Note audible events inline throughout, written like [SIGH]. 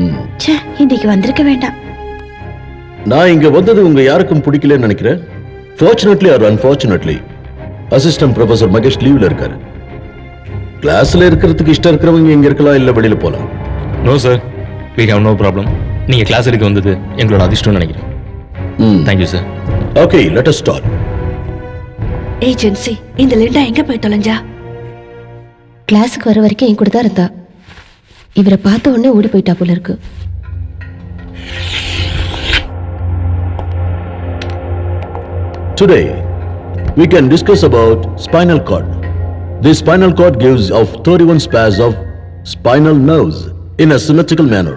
ம். ச்சே இன்னைக்கு வந்திருக்க வேண்டாம். நான் இங்க வந்தது உங்க யாருக்கும் பிடிக்கலன்னு நினைக்கிறேன்? Fortunately or unfortunately assistant professor Mahesh லீவ்ல இருக்காரு. கிளாஸ்ல இருக்கிறதுக்கு இஷ்டம் இருக்கிறவங்க இங்க இருக்கலாம் இல்ல வெளியில போலாம். No sir we have no problem நீங்கள் கிளாஸ் எடுக்க வந்தது எங்களோட அதிர்ஷ்டம்னு நினைக்கிறேன். Thank you sir okay let us start agency இந்த லிண்டா எங்க போய் தொலைஞ்சா கிளாஸுக்கு வர வரைக்கும் என் கூட தான் இருந்தா இவரை பார்த்த உடனே ஓடி போயிட்டா போல இருக்கு Today, we can discuss about spinal cord. This spinal cord gives off 31 pairs of spinal nerves in a symmetrical manner.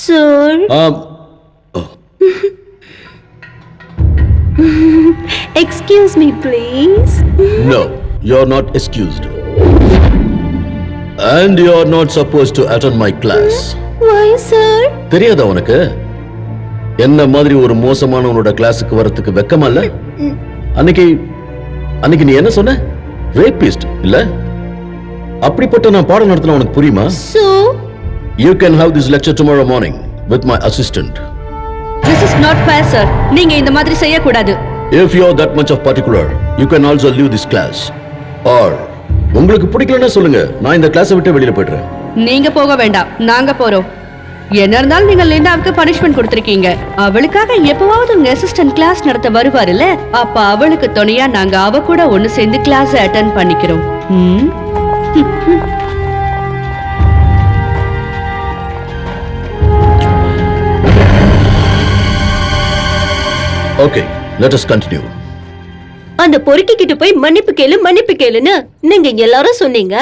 Sir Um, excuse me please no, you're not excused. And you're not supposed to attend my class. Why sir தெரியாதா உனக்கு? என்ன மாதிரி ஒரு மோசமானவனோட கிளாஸுக்கு வரதுக்கு வெக்கமா இல்ல? அன்னைக்கு அன்னைக்கு நீ என்ன சொன்ன? ரேபிஸ்ட் இல்ல? அப்படிப்பட்ட நான் பாடம் நடத்தின உனக்கு புரியுமா? So you can have this lecture tomorrow morning with my assistant this is not fair sir நீங்க இந்த மாதிரி செய்யக்கூடாது. If you are that much of particular you can also leave this class or உங்களுக்கு பிடிக்கலன்னா சொல்லுங்க. நான் இந்த கிளாஸை விட்டு வெளியில போயிடுறேன். நீங்க போக வேண்டாம். நாங்க போறோம். என்ன இருந்தாலும் நீங்க லிண்டாவுக்கு பனிஷ்மெண்ட் கொடுத்திருக்கீங்க. அவளுக்காக எப்பவாவது உங்க அசிஸ்டன்ட் கிளாஸ் நடத்த வருவாருல்ல? அப்ப அவளுக்கு துணையா நாங்க அவ கூட ஒண்ணு சேர்ந்து கிளாஸ் அட்டன் பண்ணிக்கிறோம்? ஓகே லெட் அஸ் கண்டினியூ அந்த பொறுக்கி கிட்ட போய் மன்னிப்பு கேளு மன்னிப்பு கேளுன்னு நீங்க எல்லாரும் சொன்னீங்க.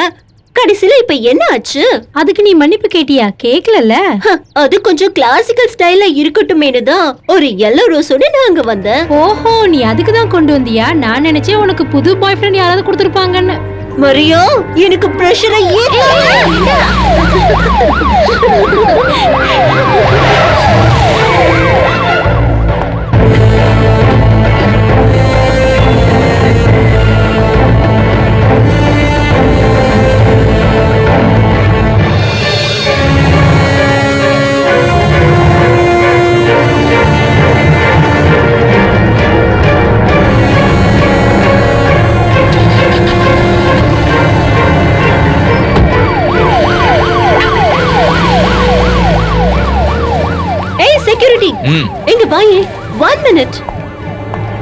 கடைசியில இப்ப என்ன ஆச்சு? அதுக்கு நீ மன்னிப்பு கேட்டியா? கேக்கலல்ல. ஹ, அது கொஞ்சம் கிளாசிக்கல் ஸ்டைல்ல இருக்கட்டுமேனு தான் ஒரு எல்லோ ரோஸோட நான் அங்க வந்தேன். ஓஹோ நீ அதுக்கு தான் கொண்டு வந்தியா? நான் நினைச்சேன் உனக்கு புது பாய் ஃப்ரெண்ட் யாராவது கொடுத்துருப்பாங்கன்னு. மரியோ எனக்கு பிரஷரை ஏய் [LAUGHS] எங்க வாயே ஒன் மினிட்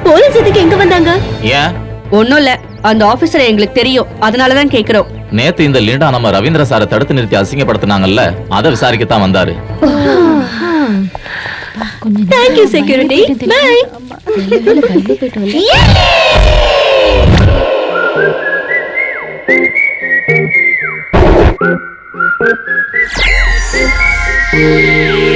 போலீஸ் எதுக்கு எங்க வந்தாங்க? ஏன்? ஒண்ணும் இல்ல. அந்த ஆபீசர் எங்களுக்கு தெரியும். அதனாலதான் கேக்குறோம். நேத்து இந்த லிண்டா நம்ம ரவீந்திர சாரை தடுத்து நிறுத்தி அசிங்கப்படுத்தினாங்கல்ல அதை விசாரிக்கத்தான் வந்தாரு. தேங்க் யூ செக்யூரிட்டி பை வேளை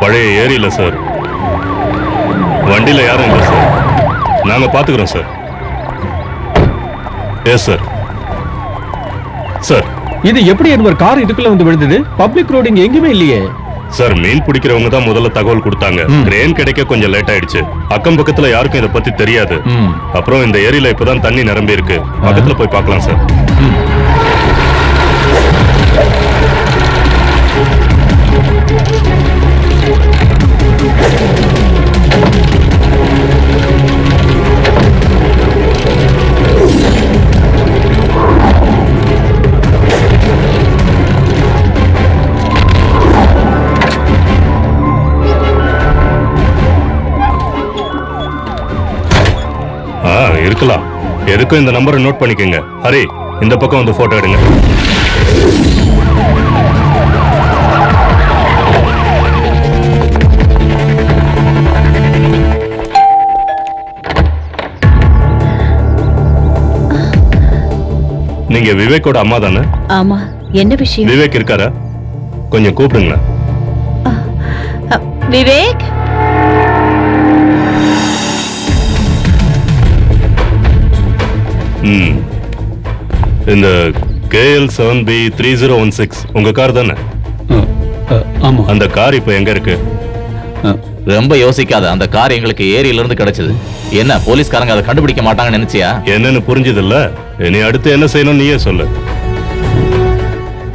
பழைய ஏரியில சார். வண்டியில யாரும் இல்லை சார். நாங்க பாத்துக்கிறோம் சார். எஸ் சார் சார் இது எப்படி ஒரு கார் இதுக்குள்ள வந்து விழுந்தது? பப்ளிக் ரோடு இங்க எங்கேயுமே இல்லையே. சார் மீன் பிடிக்கிறவங்க தான் முதல்ல தகவல் கொடுத்தாங்க. கிரேன் கிடைக்க கொஞ்சம் லேட் ஆயிடுச்சு. அக்கம் பக்கத்துல யாருக்கும் இதை பத்தி தெரியாது. அப்புறம் இந்த ஏரியில இப்பதான் தண்ணி நிரம்பி இருக்கு பக்கத்துல போய் பார்க்கலாம் சார் இருக்கலாம் எதுக்கும் இந்த நம்பரை நோட் பண்ணிக்கோங்க. ஹரி இந்த பக்கம் வந்து போட்டோ எடுங்க. நீங்க விவேக்கோட அம்மா தானே? ஆமா என்ன விஷயம்? விவேக் இருக்காரா? கொஞ்சம் கூப்பிடுங்களேன். அ, விவேக்? ம். இந்த KL seven B three zero one six உங்க கார் தானே? ஆமா. அந்த கார் இப்போ எங்க இருக்கு? ரொம்ப யோசிக்காத அந்த கார் எங்களுக்கு ஏரியில இருந்து கிடைச்சது. என்ன போலீஸ்காரங்க அதை கண்டுபிடிக்க மாட்டாங்கன்னு நினைச்சியா? என்னன்னு புரிஞ்சதில்ல. இனி அடுத்து என்ன செய்யணும் நீயே சொல்லு.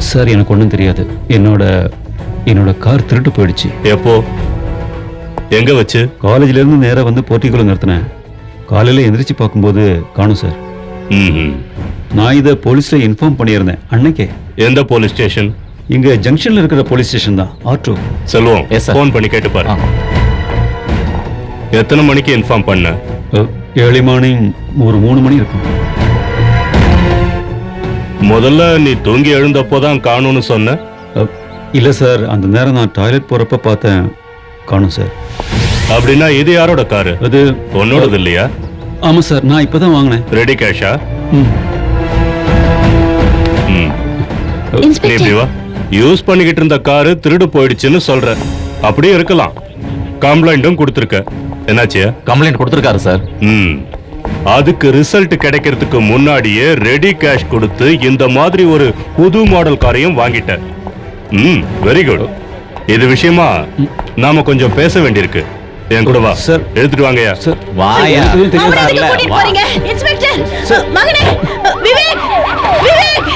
சார் எனக்கு ஒன்றும் தெரியாது. என்னோட என்னோட கார் திருட்டு போயிடுச்சு. எப்போ? எங்க வச்சு? காலேஜ்ல இருந்து நேரா வந்து போர்ட்டிக்குள்ள நிறுத்தினேன். காலையில எந்திரிச்சு பார்க்கும்போது காணும் சார். நான் இதை போலீஸ்ல இன்ஃபார்ம் பண்ணியிருந்தேன். அன்னைக்கே. எந்த போலீஸ் ஸ்டேஷன்? இங்க ஜங்ஷன்ல இருக்கிற போலீஸ் ஸ்டேஷன் தான். ஆட்டோ செல்வம். ஃபோன் பண்ணி கேட்டு பாரு. எத்தனை மணிக்கு இன்ஃபார்ம் பண்ண? ஏர்லி மார்னிங் ஒரு மூணு மணி இருக்கும். முதல்ல நீ தூங்கி எழுந்தப்போதான் காணும்னு சொன்ன? இல்ல சார் அந்த நேரம் நான் டாய்லெட் போறப்ப பார்த்தேன். காணும் சார் அப்படின்னா இது யாரோட காரு? அது உன்னோடது இல்லையா? ஆமா சார் நான் இப்பதான் வாங்கினேன். ரெடி கேஷா வா யூஸ் பண்ணிக்கிட்டு இருந்த காரு திருடு போயிடுச்சுன்னு சொல்ற அப்படியே இருக்கலாம். கம்ப்ளைண்ட்டும் கொடுத்துருக்க. என்னாச்சியா கம்ப்ளைண்ட் கொடுத்துருக்காரு சார். ம். அதுக்கு ரிசல்ட் கிடைக்கிறதுக்கு முன்னாடியே ரெடி கேஷ் கொடுத்து இந்த மாதிரி ஒரு புது மாடல் காரையும் வாங்கிட்ட ம் வெரி குட் இது விஷயமா நாம கொஞ்சம் பேச வேண்டியிருக்கு. என் கூட வா சார் எடுத்துட்டு வாங்கயா சார் வாயா. தெரியாதார்ல இன்ஸ்பெக்டர் மகனே. விவேக். விவேக்.